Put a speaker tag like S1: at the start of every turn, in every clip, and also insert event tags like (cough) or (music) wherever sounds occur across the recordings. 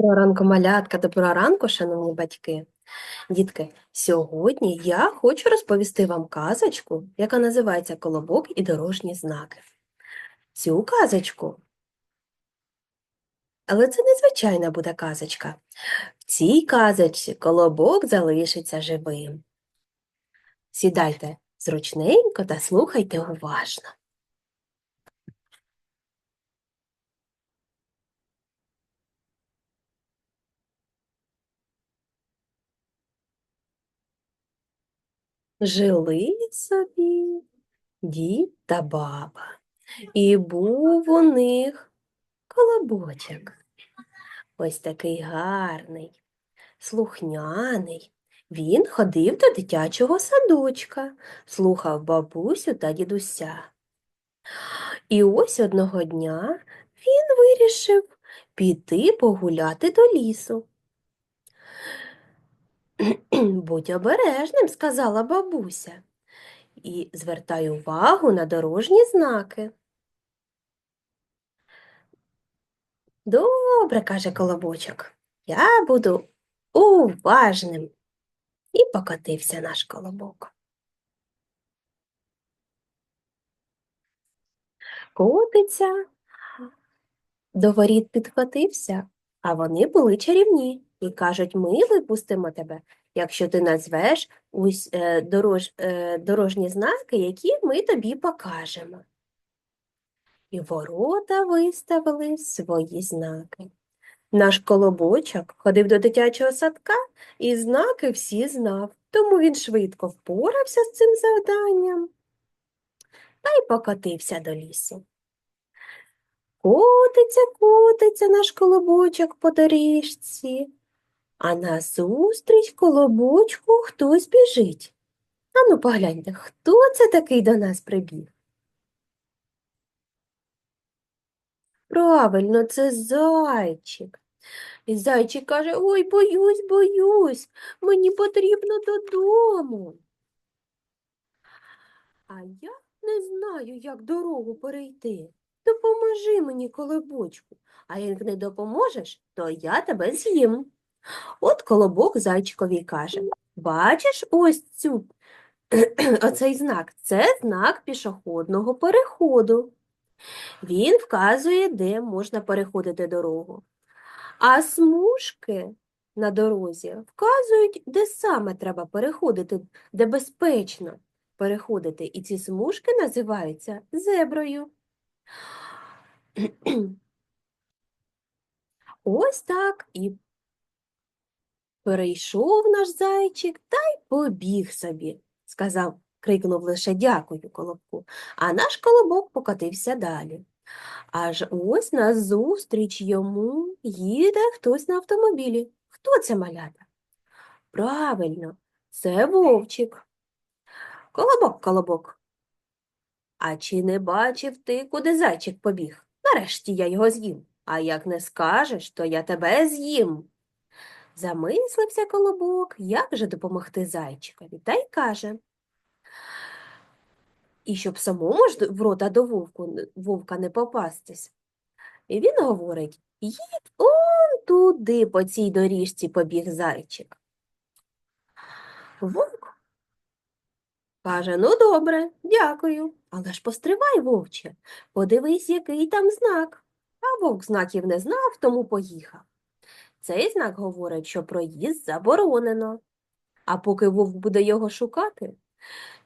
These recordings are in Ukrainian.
S1: Доброго ранку, малятка, доброго ранку, шановні батьки. Дітки, сьогодні я хочу розповісти вам казочку, яка називається Колобок і дорожні знаки. Цю казочку, але це незвичайна буде казочка. В цій казочці колобок залишиться живим. Сідайте зручненько та слухайте уважно. Жили собі дід та баба, і був у них колобочок. Ось такий гарний, слухняний. Він ходив до дитячого садочка, слухав бабусю та дідуся. І ось одного дня він вирішив піти погуляти до лісу. (clears throat) Будь обережним, сказала бабуся, і звертай увагу на дорожні знаки. Добре, каже колобочок, я буду уважним. І покотився наш колобок. Котиться, до воріт підхватився, а вони були чарівні і кажуть, ми випустимо тебе, якщо ти назвеш ось е, дорож, е, дорожні знаки, які ми тобі покажемо. І ворота виставили свої знаки. Наш колобочок ходив до дитячого садка і знаки всі знав, тому він швидко впорався з цим завданням та й покотився до лісу. Котиться, котиться наш колобочок по доріжці, а назустріч колобочку хтось біжить. Ану, погляньте, хто це такий до нас прибіг? Правильно, це зайчик. І зайчик каже, ой, боюсь, боюсь, мені потрібно додому. А я не знаю, як дорогу перейти. Допоможи мені, колобочку, а як не допоможеш, то я тебе з'їм. От колобок зайчикові каже, бачиш ось цю (clears throat) оцей знак? Це знак пішохідного переходу. Він вказує, де можна переходити дорогу. А смужки на дорозі вказують, де саме треба переходити, де безпечно переходити. І ці смужки називаються зеброю. (clears throat) Ось так і перейшов наш зайчик та й побіг собі, сказав, крикнув лише дякую колобку, а наш колобок покотився далі. Аж ось назустріч йому їде хтось на автомобілі. Хто це малята? Правильно, це вовчик. Колобок, колобок. А чи не бачив ти, куди зайчик побіг? Нарешті я його з'їм. А як не скажеш, то я тебе з'їм. Замислився колобок, як же допомогти зайчикові, та й каже. І щоб самому ж в рота до вовку, вовка не попастись. І він говорить, їдь он туди по цій доріжці побіг зайчик. Вовк каже, ну добре, дякую, але ж постривай, вовче, подивись, який там знак. А вовк знаків не знав, тому поїхав. Цей знак говорить, що проїзд заборонено. А поки вовк буде його шукати,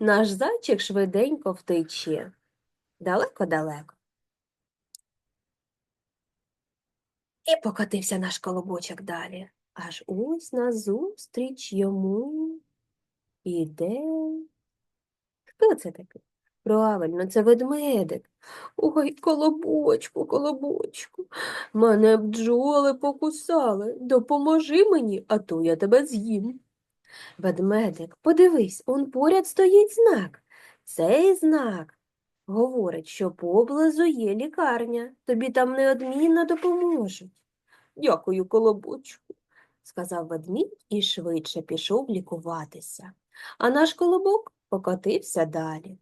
S1: наш зайчик швиденько втече. Далеко-далеко. І покотився наш колобочок далі. Аж ось назустріч йому іде. Хто це такий? Правильно, це ведмедик. Ой, колобочку, колобочку, мене бджоли покусали. Допоможи мені, а то я тебе з'їм. Ведмедик, подивись, он поряд стоїть знак. Цей знак говорить, що поблизу є лікарня, тобі там неодмінно допоможуть. Дякую, колобочку, сказав ведмідь і швидше пішов лікуватися. А наш колобок покотився далі.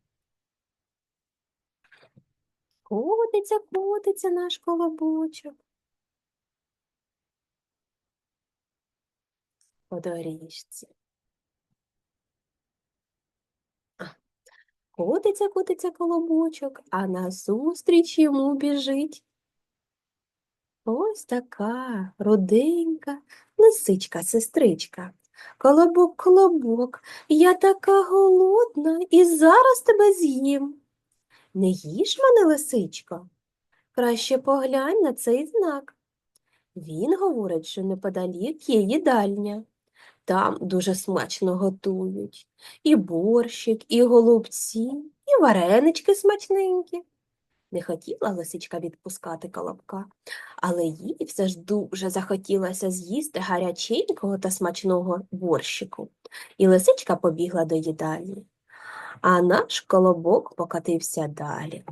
S1: Котиться, котиться наш колобочок. по доріжці. Котиться, котиться колобочок, а назустріч йому біжить. Ось така руденька лисичка-сестричка. Колобок, колобок, я така голодна і зараз тебе з'їм. Не їж мене, лисичко. Краще поглянь на цей знак. Він говорить, що неподалік є їдальня. Там дуже смачно готують. І борщик, і голубці, і варенички смачненькі. Не хотіла лисичка відпускати колобка, але їй все ж дуже захотілося з'їсти гаряченького та смачного борщику. І лисичка побігла до їдальні. А наш колобок покатився далі.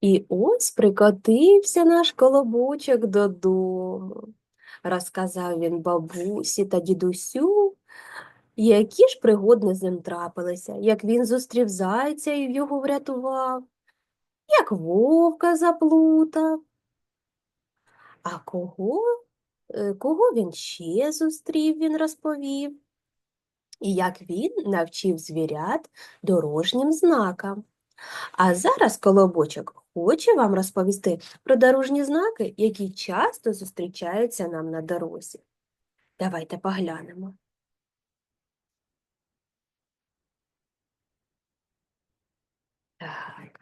S1: І ось прикотився наш колобочок додому. Розказав він бабусі та дідусю, які ж пригодни з ним трапилися, як він зустрів зайця і його врятував, як вовка заплутав. А кого, е, кого він ще зустрів, він розповів, і як він навчив звірят дорожнім знакам. А зараз колобочок хоче вам розповісти про дорожні знаки, які часто зустрічаються нам на дорозі. Давайте поглянемо. Так,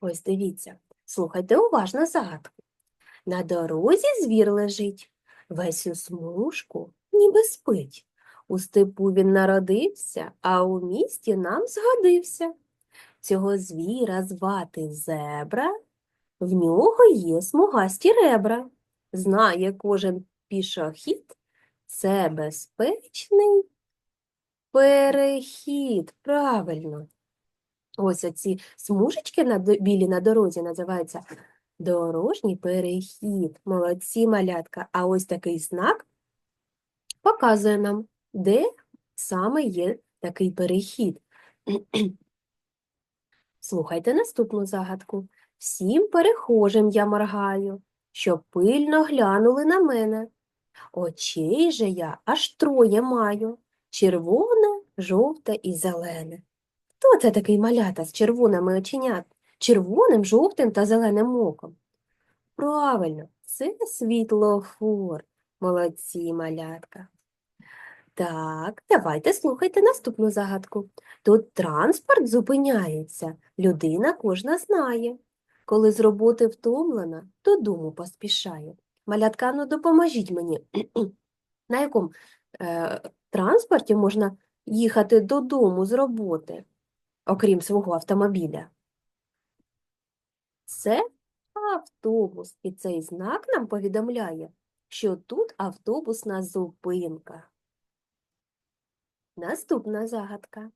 S1: ось дивіться, слухайте уважно загадку. На дорозі звір лежить, весь у смужку, ніби спить. У степу він народився, а у місті нам згодився. Цього звіра звати зебра, в нього є смугасті ребра. Знає кожен пішохід, це безпечний перехід. Правильно. Ось оці смужечки на білі на дорозі називаються дорожній перехід. Молодці, малятка. А ось такий знак показує нам, де саме є такий перехід. (clears throat) Слухайте наступну загадку. Всім перехожим я моргаю, щоб пильно глянули на мене. Очей же я аж троє маю червоне, жовте і зелене. Хто це такий малята з червоними оченят, червоним, жовтим та зеленим оком? Правильно, це світлофор. Молодці, малятка. Так, давайте слухайте наступну загадку. Тут транспорт зупиняється, людина кожна знає. Коли з роботи втомлена, додому поспішає. Малятка, ну допоможіть мені. (clears throat) На якому е, транспорті можна їхати додому з роботи, окрім свого автомобіля? Це автобус, і цей знак нам повідомляє, що тут автобусна зупинка. Наступна загадка.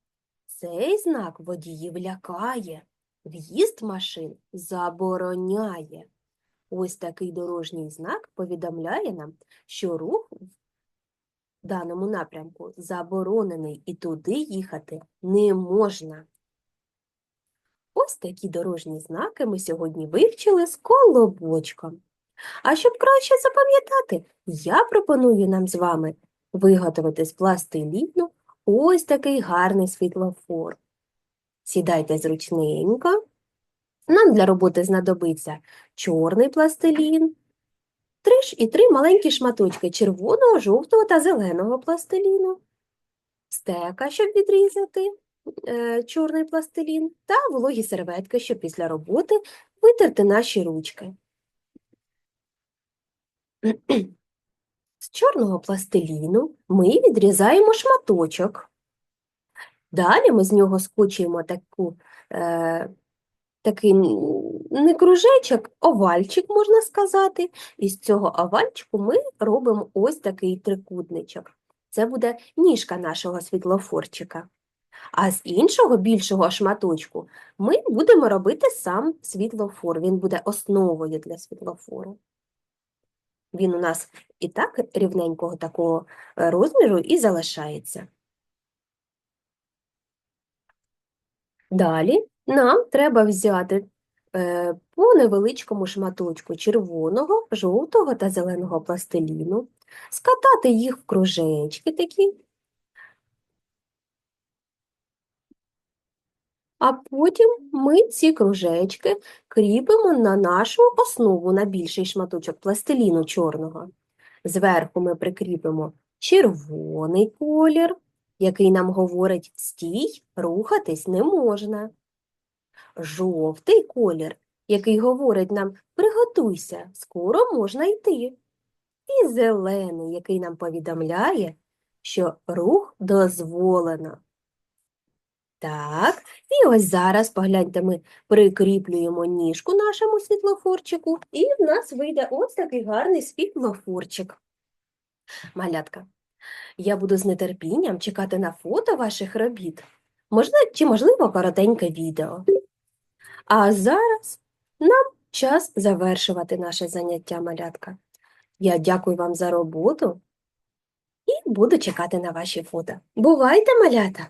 S1: Цей знак водіїв лякає, в'їзд машин забороняє. Ось такий дорожній знак повідомляє нам, що рух в даному напрямку заборонений і туди їхати не можна. Ось такі дорожні знаки ми сьогодні вивчили з колобочком. А щоб краще запам'ятати, я пропоную нам з вами виготовити з пластиліну ось такий гарний світлофор. Сідайте зручненько. Нам для роботи знадобиться чорний пластилін, три і три маленькі шматочки червоного, жовтого та зеленого пластиліну, стека, щоб відрізати чорний пластилін, та вологі серветки, щоб після роботи витерти наші ручки. З чорного пластиліну ми відрізаємо шматочок. Далі ми з нього скочуємо таку, е, такий не кружечок, овальчик, можна сказати. І з цього овальчику ми робимо ось такий трикутничок. Це буде ніжка нашого світлофорчика. А з іншого більшого шматочку ми будемо робити сам світлофор. Він буде основою для світлофору. Він у нас і так рівненького такого е, розміру і залишається. Далі нам треба взяти е, по невеличкому шматочку червоного, жовтого та зеленого пластиліну, скатати їх в кружечки такі, а потім ми ці кружечки кріпимо на нашу основу, на більший шматочок пластиліну чорного. Зверху ми прикріпимо червоний колір, який нам говорить «стій, рухатись не можна». Жовтий колір, який говорить нам «приготуйся, скоро можна йти». І зелений, який нам повідомляє, що рух дозволено. Так, і ось зараз, погляньте, ми прикріплюємо ніжку нашому світлофорчику, і в нас вийде ось такий гарний світлофорчик. Малятка, я буду з нетерпінням чекати на фото ваших робіт, можливо, чи, можливо, коротеньке відео. А зараз нам час завершувати наше заняття, малятка. Я дякую вам за роботу і буду чекати на ваші фото. Бувайте, малята!